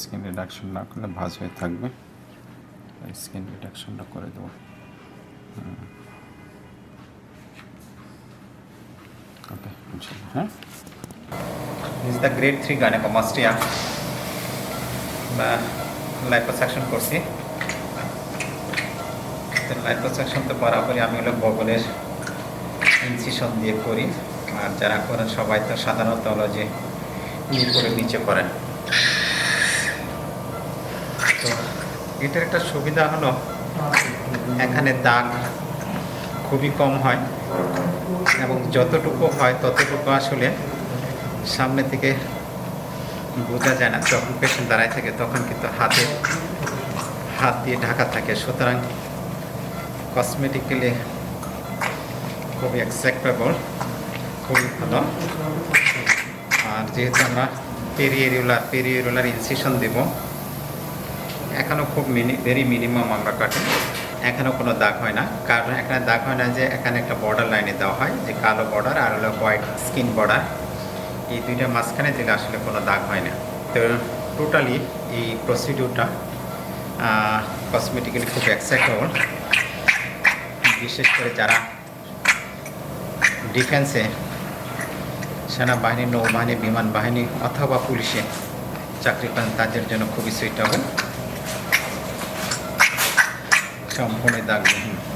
Skin reduction না করলে ভাঁজ হয়ে থাকবে। স্কিন রিডাকশনটা করে দেবো। ওকে হ্যাঁ? Is the grade three gynaecomastia বা লাইপোসাকশন করছি। লাইপোসাকশন তো বরাবরই আমি হলো বগলের ইনসিশন দিয়ে করি। আর যারা করেন সবাই তো সাধারণত হলো যে নিচে করেন তো এটার একটা সুবিধা হলো, এখানে দাগ খুবই কম হয় এবং যতটুকু হয় ততটুকু আসলে সামনে থেকে বোঝা যায় না, যখন পেশেন্ট দাঁড়ায় থাকে তখন কিন্তু হাতে, হাত দিয়ে ঢাকা থাকে। সুতরাং কসমেটিক্যালি খুবই অ্যাকসেপ্টেবল খুবই ভালো। আর যেহেতু আমরা পেরিয়েরুলার পেরিয়েরুলার ইনসিশন দেব এখনও খুব মিনি ভেরি মিনিমাম আমরা কাটি। এখানেও কোনো দাগ হয় না। কারণ এখানে দাগ হয় না যে এখানে একটা বর্ডার লাইনে দেওয়া হয়, যে কালো বর্ডার আর হলো হোয়াইট স্কিন বর্ডার এই দুইটার মাঝখানে দিলে আসলে কোনো দাগ হয় না। তো টোটালি এই প্রসিডিউরটা কসমেটিক্যালি খুব অ্যাকসেপ্টেবল বিশেষ করে যারা ডিফেন্সে সেনাবাহিনী, নৌবাহিনী বিমান বাহিনী অথবা পুলিশে চাকরি করেন, তাদের জন্য খুবই সুইটেবল সম্পূর্ণ দাগবিহীন